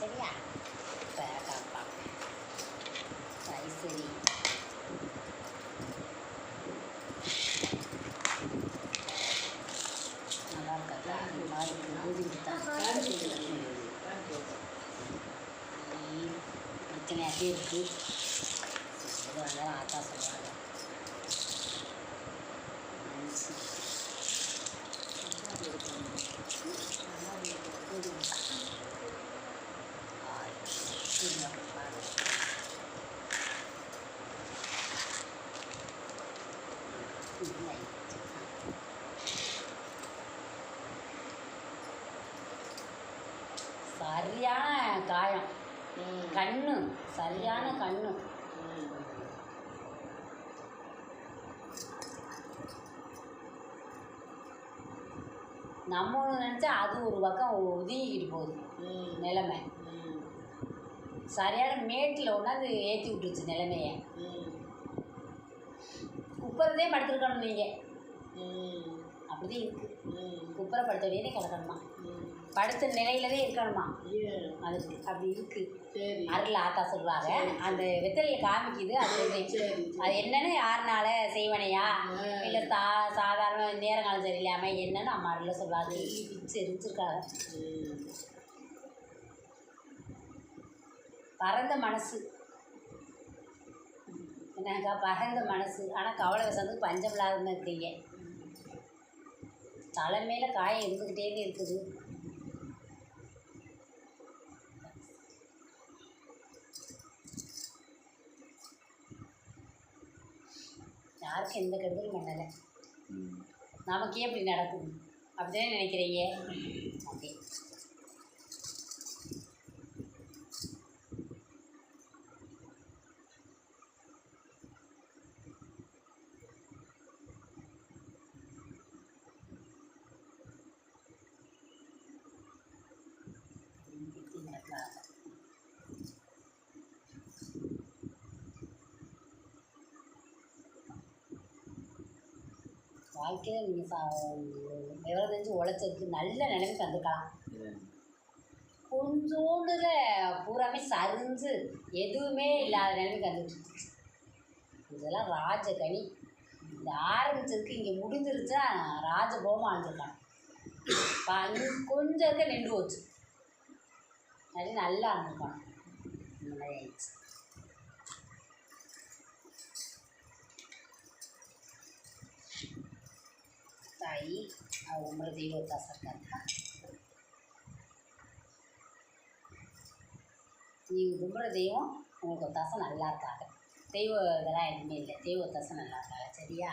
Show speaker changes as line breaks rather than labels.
சரியா பேக்காப்பா சரி சரி நல்லா இருக்கா இந்த மாதிரி ஊதி கொடுத்தா சரியான காயம். கண்ணு சரியான கண்ணு. நம்ம ஒன்று நினச்சா அது ஒரு பக்கம் ஒதுங்கிக்கிட்டு போகுது. நிலைமை. சரியான மேட்டில் கொண்டாந்து ஏற்றி விட்டுருச்சு நிலைமைய. குப்பரதே படுத்துருக்கணும் நீங்கள் அப்படிதான் இருக்குது குப்பரை படுத்த வேண்டியதே கிடக்கணுமா? படுத்த நிலையிலவே இருக்கணுமா? அதுக்கு அப்படி இருக்குது
சரி.
அருள் ஆத்தா சொல்லுவாங்க. அந்த வெத்தலையில் காமிக்குது. அது அது என்னன்னு யாருனால செய்வனையா. இல்லை சா சாதாரண நேரங்காலம் சரியில்லாமல் என்னன்னு அம்மா அருள் சொல்லுவாங்க. பிச்சு எரிஞ்சிருக்காங்க பறந்த மனசு. என்னக்கா பறந்த மனசு. ஆனால் கவலை வசந்து பஞ்சம் இல்லாமல் இருக்கீங்க. தலை மேலே காயம் இருந்துக்கிட்டே இருக்குது. யாருக்கும் எந்த கெடுதலும் பண்ணலை. நமக்கே இப்படி நடக்குது அப்படிதானே நினைக்கிறீங்க? வாழ்க்கையில் நீங்கள் சா விவரம் தெரிஞ்சு உழைச்சதுக்கு நல்ல நிலைமைக்கு வந்துக்கலாம் கொஞ்சோண்டுல பூராமே சரிஞ்சு எதுவுமே இல்லாத நிலைமைக்கு வந்துட்டு இதெல்லாம் ராஜகனி. இந்த ஆரம்பிச்சதுக்கு இங்கே முடிஞ்சிருச்சா ராஜபோகமாக ஆழ்ந்துருக்கான் பா கொஞ்சம் இருக்க நின்று போச்சு. அது நல்லா இருந்திருக்கணும் இந்த மாதிரி ஆயிடுச்சு. தாயி அவ உங்களை தெய்வத்தா சர்க்கார் நீங்கள் கும்பிட்ற தெய்வம் உங்களுக்கு ஒத்தாசம் நல்லா இருக்காங்க தெய்வ இதெல்லாம் எதுவுமே இல்லை தெய்வ ஒத்தாசம் நல்லா இருக்காங்க சரியா